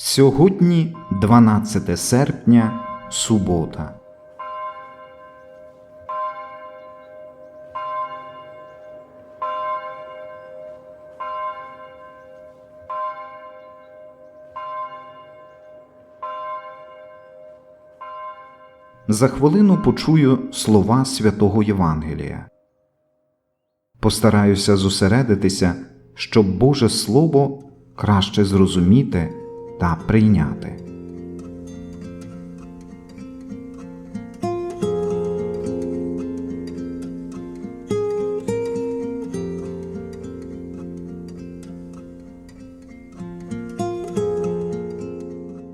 Сьогодні 12 серпня, субота. За хвилину почую слова святого Євангелія. Постараюся зосередитися, щоб Боже Слово краще зрозуміти та прийняти.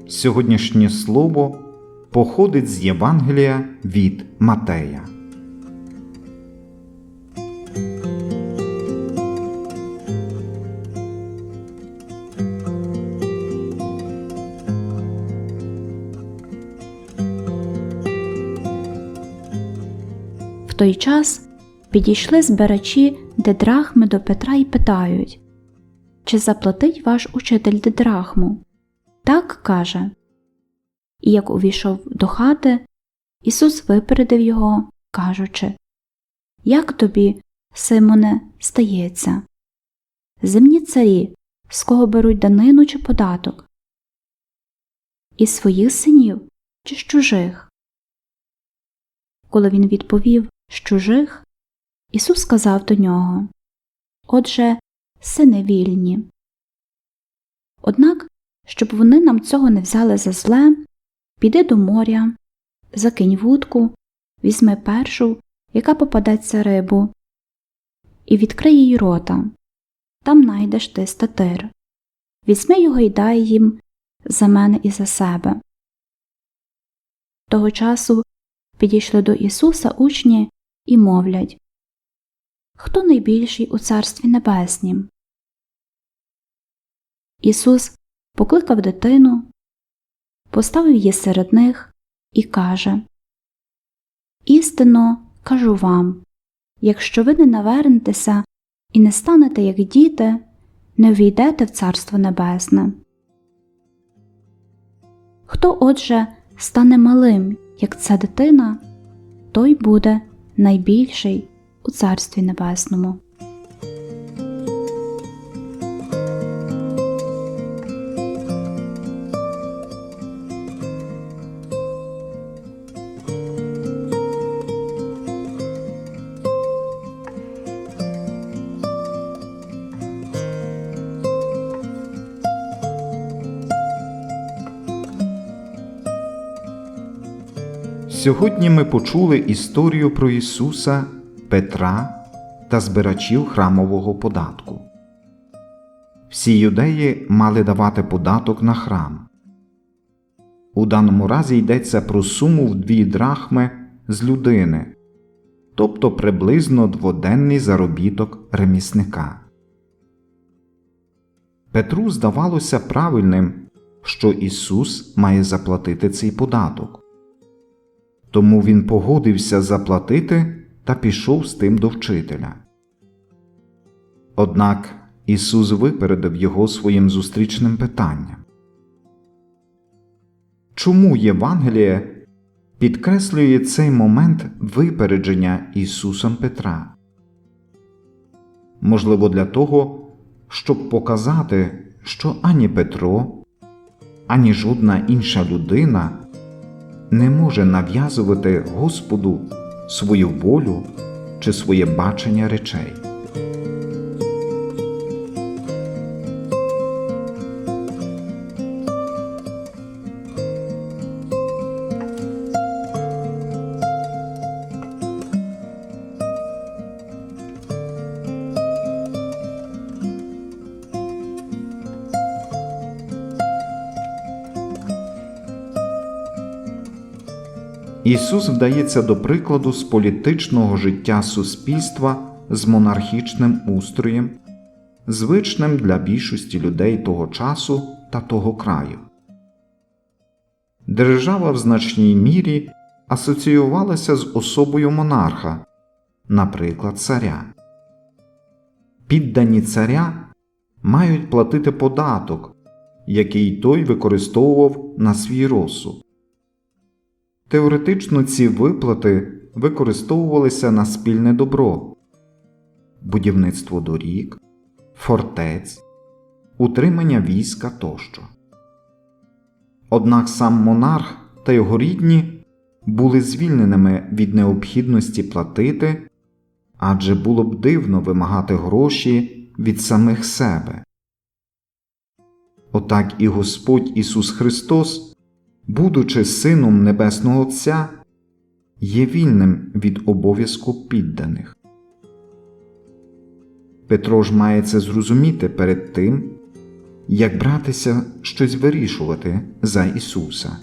Сьогоднішнє слово походить з Євангелія від Матея. В той час підійшли збирачі дедрахми до Петра і питають Чи заплатить ваш учитель дедрахму? Так каже. І як увійшов до хати, Ісус випередив його, кажучи Як тобі, Симоне, стається? Земні царі, з кого беруть данину чи податок? Із своїх синів чи з чужих? Коли він відповів з чужих, Ісус сказав до нього Отже, сини вільні. Однак, щоб вони нам цього не взяли за зле, піди до моря, закинь вудку, візьми першу, яка попадеться рибу, і відкрий їй рота. Там найдеш ти статир. Візьми його і дай їм за мене і за себе. Того часу підійшли до Ісуса учні і мовлять Хто найбільший у Царстві Небеснім? Ісус покликав дитину, поставив її серед них і каже Істинно кажу вам якщо ви не навернетеся і не станете як діти, не ввійдете в Царство Небесне. Хто отже стане малим, як ця дитина, той буде найбільший у Царстві Небесному. Сьогодні ми почули історію про Ісуса, Петра та збирачів храмового податку. Всі юдеї мали давати податок на храм. У даному разі йдеться про суму в дві драхми з людини, тобто приблизно дводенний заробіток ремісника. Петру здавалося правильним, що Ісус має заплатити цей податок. Тому він погодився заплатити та пішов з тим до вчителя. Однак Ісус випередив його своїм зустрічним питанням. Чому Євангеліє підкреслює цей момент випередження Ісусом Петра? Можливо, для того, щоб показати, що ані Петро, ані жодна інша людина не може нав'язувати Господу свою волю чи своє бачення речей. Ісус вдається до прикладу з політичного життя суспільства з монархічним устроєм, звичним для більшості людей того часу та того краю. Держава в значній мірі асоціювалася з особою монарха, наприклад, царя. Піддані царя мають платити податок який той використовував на свій розсуд. Теоретично ці виплати використовувалися на спільне добро, будівництво доріг, фортець, утримання війська тощо. Однак сам монарх та його рідні були звільненими від необхідності платити, адже було б дивно вимагати гроші від самих себе. Отак і Господь Ісус Христос, будучи Сином Небесного Отця, є вільним від обов'язку підданих. Петро ж має це зрозуміти перед тим, як братися щось вирішувати за Ісуса.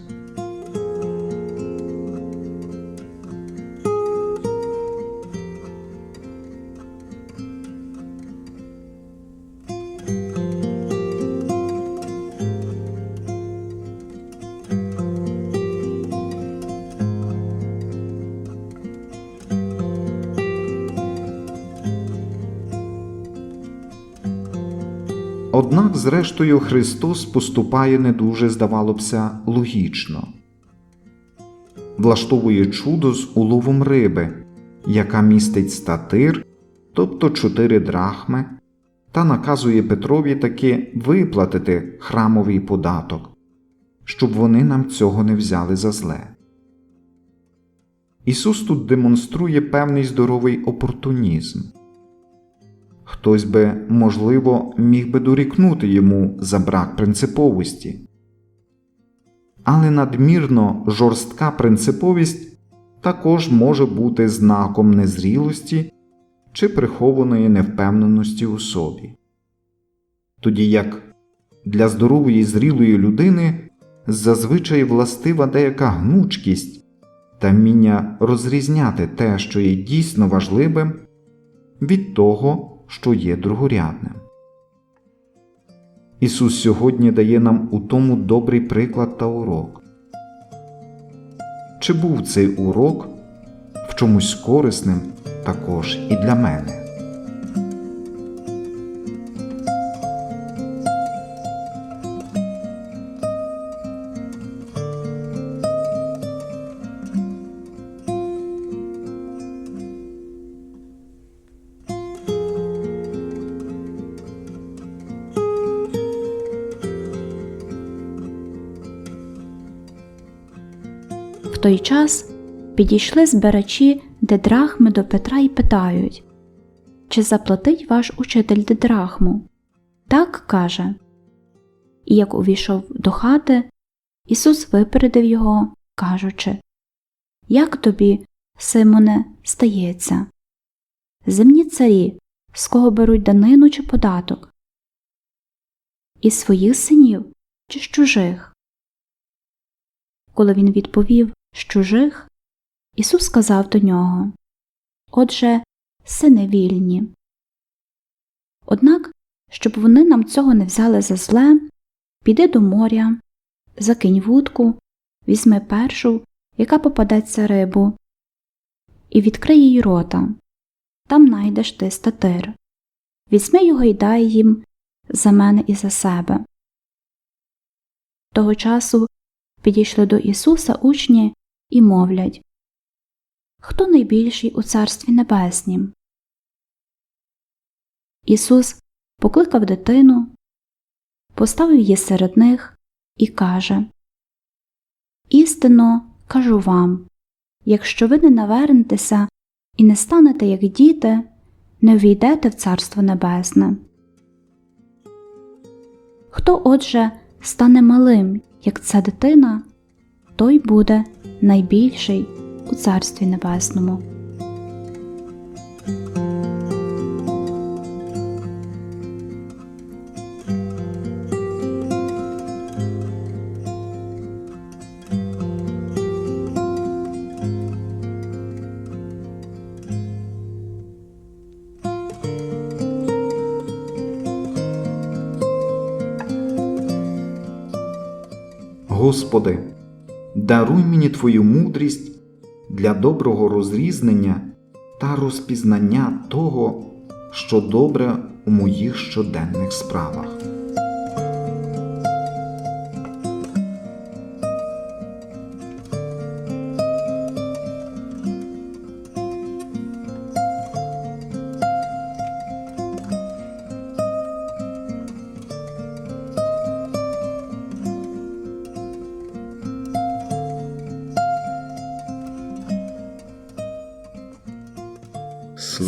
Однак, зрештою, Христос поступає не дуже, здавалося, логічно, влаштовує чудо з уловом риби, яка містить статир, тобто чотири драхми, та наказує Петрові таки виплатити храмовий податок, щоб вони нам цього не взяли за зле. Ісус тут демонструє певний здоровий опортунізм. Хтось би, можливо, міг би дорікнути йому за брак принциповості. Але надмірно жорстка принциповість також може бути знаком незрілості чи прихованої невпевненості у собі. Тоді як для здорової зрілої людини зазвичай властива деяка гнучкість та вміння розрізняти те, що є дійсно важливим, від того, що є другорядним. Ісус сьогодні дає нам у тому добрий приклад та урок. Чи був цей урок в чомусь корисним також і для мене? Той час підійшли збирачі дедрахми до Петра і питають Чи заплатить ваш учитель дедрахму? Так каже. І як увійшов до хати, Ісус випередив його, кажучи Як тобі, Симоне, стається? Земні царі, з кого беруть данину чи податок? Із своїх синів чи з чужих? Коли він відповів з чужих, Ісус сказав до нього Отже, сини вільні. Однак, щоб вони нам цього не взяли за зле, піди до моря, закинь вудку, візьми першу, яка попадеться рибу, і відкрий їй рота. Там найдеш ти статир. Візьми його і дай їм за мене і за себе. Того часу підійшли до Ісуса учні і мовлять Хто найбільший у Царстві Небеснім? Ісус покликав дитину, поставив її серед них і каже Істинно кажу вам якщо ви не навернетеся і не станете як діти, не ввійдете в Царство Небесне. Хто отже стане малим, як ця дитина, той буде найбільший у Царстві Небесному. Господи, даруй мені Твою мудрість для доброго розрізнення та розпізнання того, що добре у моїх щоденних справах.